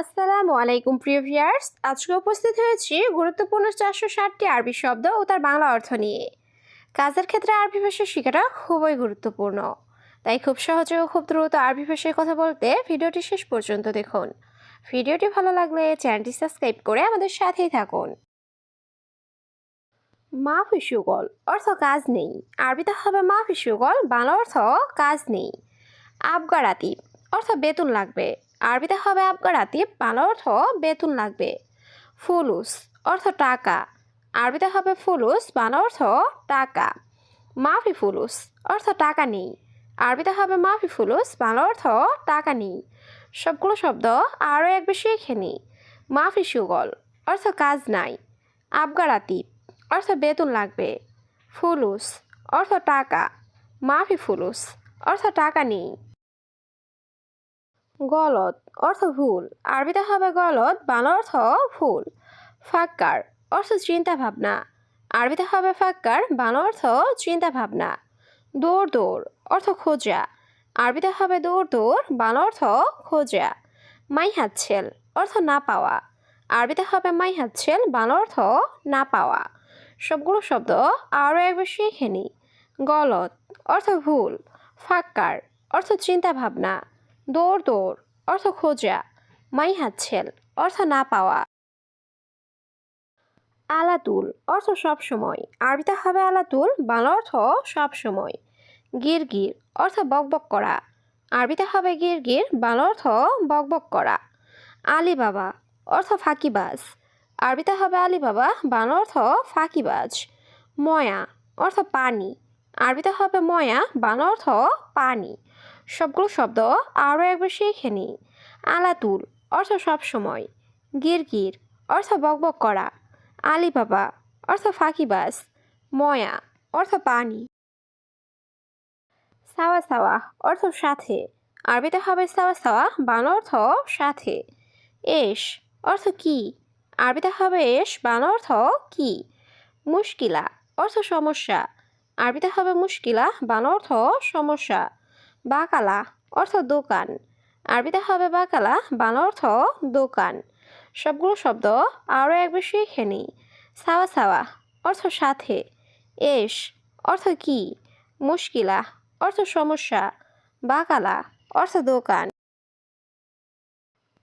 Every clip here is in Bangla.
আসসালামু আলাইকুম, প্রিয় ভিয়ার্স আজকে উপস্থিত হয়েছি গুরুত্বপূর্ণ চারশো ষাটটি আরবি শব্দ ও তার বাংলা অর্থ নিয়ে। কাজের ক্ষেত্রে আরবি ভাষা শেখাটা খুবই গুরুত্বপূর্ণ। তাই খুব সহজে ও খুব দ্রুত আরবি ভাষায় কথা বলতে ভিডিওটি শেষ পর্যন্ত দেখুন। ভিডিওটি ভালো লাগলে চ্যানেলটি সাবস্ক্রাইব করে আমাদের সাথেই থাকুন। মাফি সুগল অর্থ কাজ নেই। আরবিতে হবে মাফি সুগল বাংলা অর্থ কাজ নেই। আবগারাতি অর্থ বেতন লাগবে। আরবিতে হবে আবগারাতিব বাংলা অর্থ বেতন লাগবে ফুলুস, অর্থ টাকা। আরবিতে হবে ফুলুস বাংলা অর্থ টাকা। মাফি ফুলুস, অর্থ টাকা নেই। আরবিতে হবে মাফি ফুলুস বাংলা অর্থ টাকা নেই। সবগুলো শব্দ আরও এক বেশি শিখে নিই মাফি সুগল, অর্থ কাজ নাই। আবগারাতিব অর্থ বেতন লাগবে ফুলুস, অর্থ টাকা। মাফি ফুলুস, অর্থ টাকা নেই। গলত অর্থ ভুল। আরবিতে হবে গলত বাংলা অর্থ ভুল। ফাক্কার, অর্থ চিন্তা ভাবনা আরবিতে হবে ফাক্কার, বাংলা অর্থ চিন্তা ভাবনা দৌড় দৌড় অর্থ খোঁজা। আরবিতে হবে দৌড় দৌড় বাংলা অর্থ খোঁজা। মাই হাতছেল অর্থ না পাওয়া। আরবিতে হবে মাই হাতছেল বাংলা অর্থ না পাওয়া। সবগুলো শব্দ আরও একবার শিখে নিই গলত অর্থ ভুল। ফাক্কার, অর্থ চিন্তা ভাবনা দৌড় দৌড়, অর্থ খোঁজা মাই হাতছেল অর্থ না পাওয়া। আলাতুল, অর্থ সব সময়। আরবিতে হবে আলাতুল, বাংলা অর্থ সব সময়। গির গির, অর্থ বকবক করা। আরবিতে হবে গির গির, বাংলা অর্থ বকবক করা। আলী বাবা অর্থ ফাঁকিবাজ। আরবিতে হবে আলী বাবা বাংলা অর্থ ফাঁকিবাজ। ময়া, অর্থ পানি। আরবিতে হবে ময়া, বাংলা অর্থ পানি। সবগুলো শব্দ আরও একবার শিখে নিই। আলাতুল, অর্থ সব সময়। গিরগির, অর্থ বকবক করা। আলী বাবা অর্থ ফাঁকিবাজ ময়া, অর্থ পানি। সাওয়া সাওয়া, অর্থ সাথে। আরবিতে হবে সাওয়া সাওয়া, বাংলা অর্থ সাথে। এস, অর্থ কি? আরবিতে হবে এস, বাংলা অর্থ কি? মুশকিলা, অর্থ সমস্যা। আরবিতে হবে মুশকিলা, বাংলা অর্থ সমস্যা। বাকালা অর্থ দোকান। আরবিতে হবে বাকালা, বাংলা অর্থ দোকান। সবগুলো শব্দ আরও একবার শিখে নিই। সাওয়া সাওয়া, অর্থ সাথে। এস, অর্থ কি? মুশকিলা, অর্থ সমস্যা। বাকালা, অর্থ দোকান।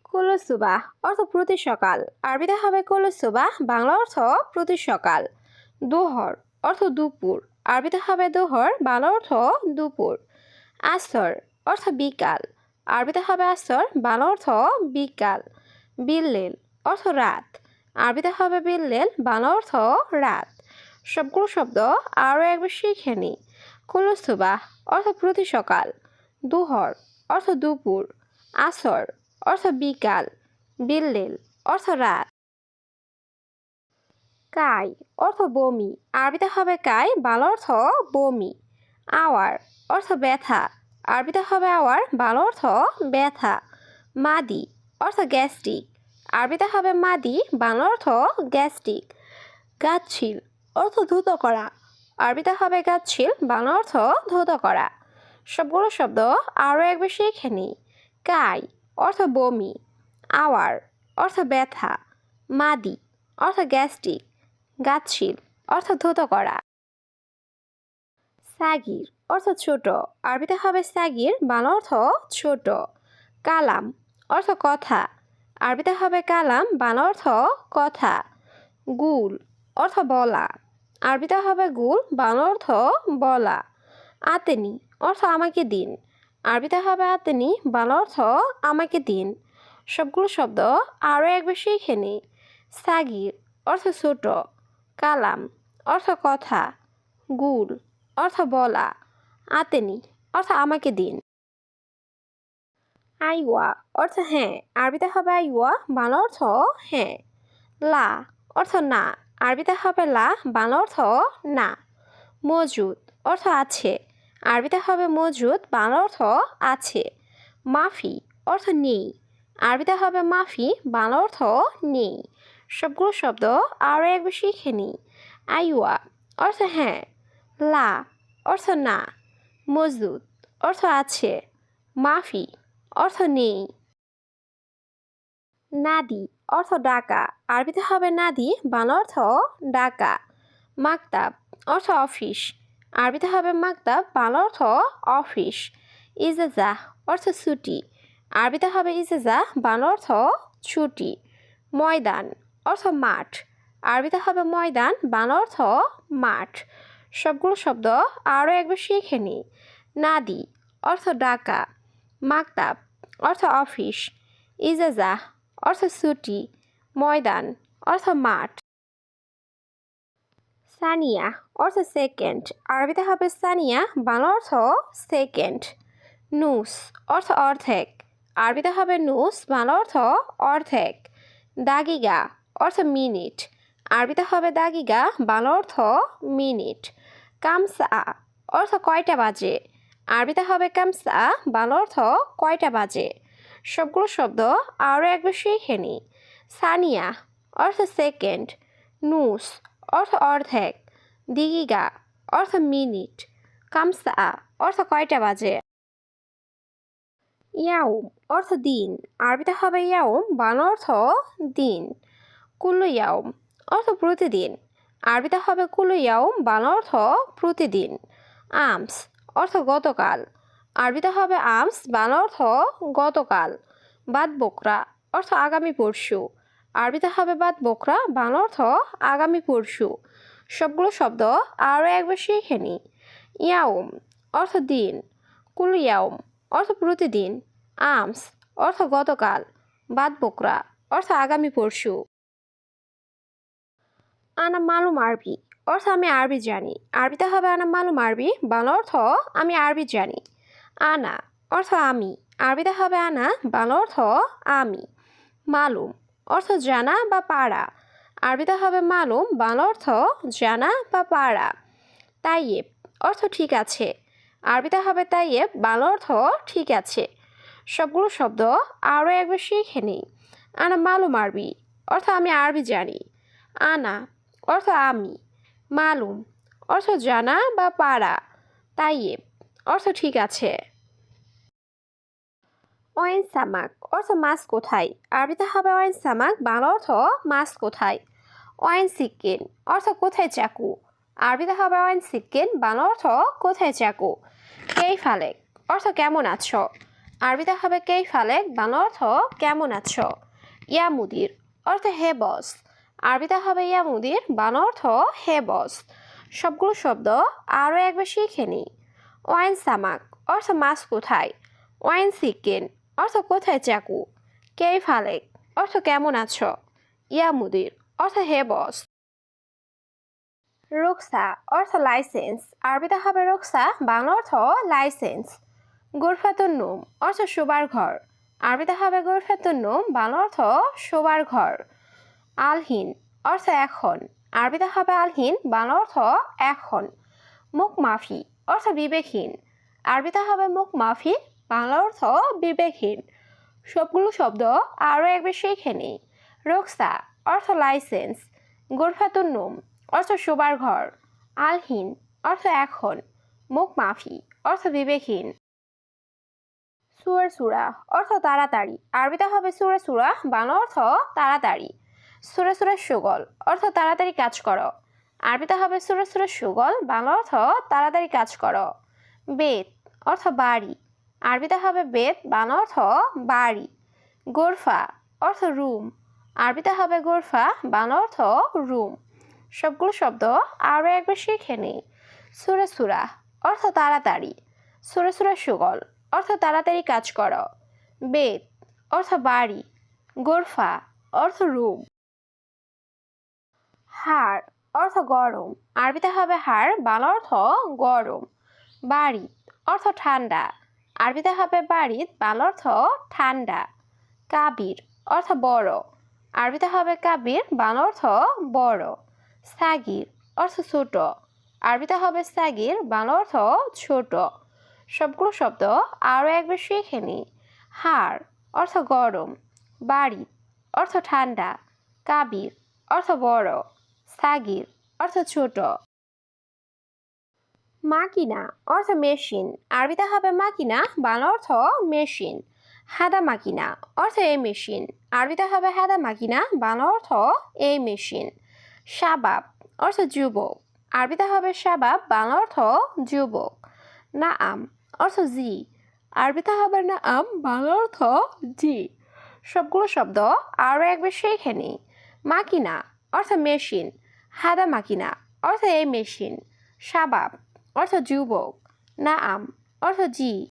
কুলসুবা, অর্থ প্রতি সকাল। আরবিতে হবে কুলসুবা, বাংলা অর্থ প্রতি সকাল। দোহর, অর্থ দুপুর। আরবিতে হবে দোহর, বাংলা অর্থ দুপুর। আসর অর্থ বিকাল। আরবিতে হবে আসর, বাংলা অর্থ বিকাল। বিল্লেল অর্থ রাত। আরবিতে হবে বিল্লেল, বাংলা অর্থ রাত। সবগুলো শব্দ আরও একবার শিখে নিই কুলস্তুবা অর্থ প্রতি সকাল। দুহর অর্থ দুপুর। আসর অর্থ বিকাল। বিল্লেল অর্থ রাত। কাই অর্থ বমি। আরবিতে হবে কাই, বাংলা অর্থ বমি। আওয়ার অর্থ ব্যথা। আরবিতে হবে আওয়ার, বাংলা অর্থ ব্যথা। মাদি অর্থ গ্যাস্ট্রিক। আরবিতে হবে মাদি, বাংলা অর্থ গ্যাস্ট্রিক। গাছছিল অর্থ ধুত করা। আরবিতে হবে গাছছিল বাংলা অর্থ ধুত করা। সবগুলো শব্দ আরও একবার শিখে নিই। কাই অর্থ বমি। আওয়ার অর্থ ব্যথা। মাদি অর্থ গ্যাস্ট্রিক। গাছছিল অর্থ ধুত করা। সাগির, অর্থ ছোট। আরবিতে হবে সাগির, বাংলা অর্থ ছোট। কালাম, অর্থ কথা। আরবিতে হবে কালাম, বাংলা অর্থ কথা। গুল, অর্থ বলা। আরবিতে হবে গুল, বাংলা অর্থ বলা। আতেনি, অর্থ আমাকে দিন। আরবিতে হবে আতেনি, বাংলা অর্থ আমাকে দিন। সবগুলো শব্দ আরও একবার শিখে নিই সাগির, অর্থ ছোট। কালাম, অর্থ কথা। গুল অর্থ বলা। আতেনি অর্থ আমাকে দিন। আইওয়া, অর্থ হ্যাঁ। আরবিতে হবে আইওয়া, বাংলা অর্থ হ্যাঁ। লা, অর্থ না। আরবিতে হবে লা, বাংলা অর্থ না। মজুদ, অর্থ আছে। আরবিতে হবে মজুদ, বাংলা অর্থ আছে। মাফি, অর্থ নেই। আরবিতে হবে মাফি, বাংলা অর্থ নেই। সবগুলো শব্দ আরও একবার শিখে নিই আইওয়া, অর্থ হ্যাঁ। লা, অর্থ না। মজুদ, অর্থ আছে। মাফি, অর্থ নেই। নাদি, অর্থ ডাকা। আরবিতে হবে নাদি, বাংলা অর্থ ডাকা। মাকতাব, অর্থ অফিস। আরবিতে হবে মাকতাব, বাংলা অর্থ অফিস। ইজেজা অর্থ ছুটি। আরবিতে হবে ইজেজা বাংলা অর্থ ছুটি। ময়দান, অর্থ মাঠ। আরবিতে হবে ময়দান, বাংলা অর্থ মাঠ। সবগুলো শব্দ আরও একবার শিখে নিই। নাদি, অর্থ ডাকা। মাকতাব, অর্থ অফিস। ইজাজা, অর্থ ছুটি। ময়দান, অর্থ মাঠ। সানিয়া, অর্থ সেকেন্ড। আরবিতে হবে সানিয়া, বাংলা অর্থ সেকেন্ড। নুস, অর্থ অর্ধেক। আরবিতে হবে নুস, বাংলা অর্থ অর্ধেক। দাগিগা, অর্থ মিনিট। আরবিতে হবে দাগিগা, বাংলা অর্থ মিনিট। কামসা, অর্থ কয়টা বাজে? আরবিতে হবে কামসা, বাংলা অর্থ কয়টা বাজে? সবগুলো শব্দ আরও একবার শিখে নিই সানিয়া, অর্থ সেকেন্ড। নুস, অর্থ অর্ধেক। দিগিগা, অর্থ মিনিট। কামসা, অর্থ কয়টা বাজে? ইয়াউম, অর্থ দিন। আরবিতে হবে ইয়াউম, বাংলা অর্থ দিন। কুল্লু ইয়াউম, অর্থ প্রতিদিন। আরবিতে হবে কুল্লু ইয়াউম অর্থ প্রতিদিন। আমস, অর্থ গতকাল। আরবিতে হবে আমস বাংলা অর্থ গতকাল। বাদ বকরা, অর্থ আগামী পরশু। আরবিতে হবে বাদ বকরা বাংলা অর্থ আগামী পরশু। সবগুলো শব্দ আরও একবার শিখে নিই। ইয়াউম, অর্থ দিন। কুল ইয়াউম অর্থ প্রতিদিন। আমস, অর্থ গতকাল। বাদ বকরা, অর্থ আগামী পরশু। আনা মালুম আরবি, অর্থ আমি আরবি জানি। আরবিতে হবে আনা মালুম আরবি, বাংলা অর্থ আমি আরবি জানি। আনা, অর্থ আমি। আরবিতে হবে আনা, বাংলা অর্থ আমি। মালুম, অর্থ জানা বা পাড়া আরবিতে হবে মালুম, বাংলা অর্থ জানা বা পাড়া তাইয়েব, অর্থ ঠিক আছে। আরবিতে হবে তাইয়েব, বাংলা অর্থ ঠিক আছে। সবগুলো শব্দ আরও একবার শিখে নিই। আনা মালুম আরবি, অর্থ আমি আরবি জানি। আনা অর্থ আমি, মালুম, অর্থ জানা বা পাড়া তাইয়েব, অর্থ ঠিক আছে। ওয়েন সামাক, অর্থ মাছ কোথায়? আরবিতে হবে ওয়েন সামাক, বাংলা অর্থ মাছ কোথায়? ওয়েন সিক্কিন অর্থ কোথায় চাকু? আরবিতে হবে ওয়েন সিক্কিন বাংলা অর্থ কোথায় চাকু? কেই ফালেক অর্থ কেমন আছো? আরবিতে হবে কেই ফালেক বাংলা অর্থ কেমন আছো? ইয়া মুদির অর্থ হে বস। আরবিতে হবে ইয়া মুদির বান অর্থ হে বস। সবগুলো শব্দ আরও একবার শিখে নিই ওয়াইন সামাক, অর্থ মাছ কোথায়? ওয়াইন সিকেন, অর্থ কোথায় চাকু? কে ফালেক অর্থ কেমন আছো? ইয়া মুদির অর্থ হে বস। রুকসা, অর্থ লাইসেন্স আরবিতে হবে রুকসা বাংলা অর্থ লাইসেন্স। গোরফাতুন নুম, অর্থ শোবার ঘর। আরবিতে হবে গোরফাতুন নুম বাংলা অর্থ শোবার ঘর। আলহিন অর্থ এখন। আরবিতে হবে আলহীন, বাংলা অর্থ এখন। মুখ মাফি অর্থ বিবেকহীন। আরবিতে হবে মুখ মাফি, বাংলা অর্থ বিবেকহীন। সবগুলো শব্দ আরও একবার শিখে নিই। রোকসা অর্থ লাইসেন্স। গোরফাতুন নুম অর্থ শোবার ঘর। আলহীন অর্থ এখন। মুখ মাফি অর্থ বিবেকহীন। সুয়ার সুরা অর্থ তাড়াতাড়ি। আরবিতে হবে সুরে সুরা, বাংলা অর্থ তাড়াতাড়ি। সুরে সুরে সুগল, অর্থ তাড়াতাড়ি কাজ করো। আরবিতে হবে সুরে সুরে সুগল, বাংলা অর্থ তাড়াতাড়ি কাজ করো। বেত অর্থ বাড়ি। আরবিতে হবে বেত বাংলা অর্থ বাড়ি। গোরফা, অর্থ রুম। আরবিতে হবে গোরফা, বাংলা অর্থ রুম। সবগুলো শব্দ আরও একবার শিখে নিই। সুরে সুরা, অর্থ তাড়াতাড়ি। সুরে সুরে সুগল, অর্থ তাড়াতাড়ি কাজ করো। বেত অর্থ বাড়ি। গোরফা, অর্থ রুম। হাড়, অর্থ গরম। আরবিতে হবে হাড়, বাংলা অর্থ গরম। বাড়ি অর্থ ঠান্ডা। আরবিতে হবে বাড়িত, বাংলা অর্থ ঠান্ডা। কাবির, অর্থ বড়। আরবিতে হবে কাবির, বাংলা অর্থ বড়। সাগির, অর্থ ছোট। আরবিতে হবে সাগির, বাংলা অর্থ ছোট। সবগুলো শব্দ আরও একবার শিখে নিই হাড়, অর্থ গরম। বাড়ি অর্থ ঠান্ডা। কাবির, অর্থ বড়। সাগির, অর্থ ছোট। মাকিনা, অর্থ মেশিন। আরবিতে হবে মাকিনা, বাংলা অর্থ মেশিন। হাদা মাকিনা, অর্থ এই মেশিন। আরবিতে হবে হাদা মাকিনা, বাংলা অর্থ এই মেশিন। শাবাব, অর্থ যুবক। আরবিতে হবে শাবাব, বাংলা অর্থ যুবক। না আম অর্থ জি। আরবিতে হবে না আম বাংলা অর্থ জি। সবগুলো শব্দ আরও একবার শিখে নিই মাকিনা, অর্থ মেশিন। হাদা মাকিনা অর্থ এ মেশিন। শাবাব অর্থ যুবক। না আম অর্থ জি।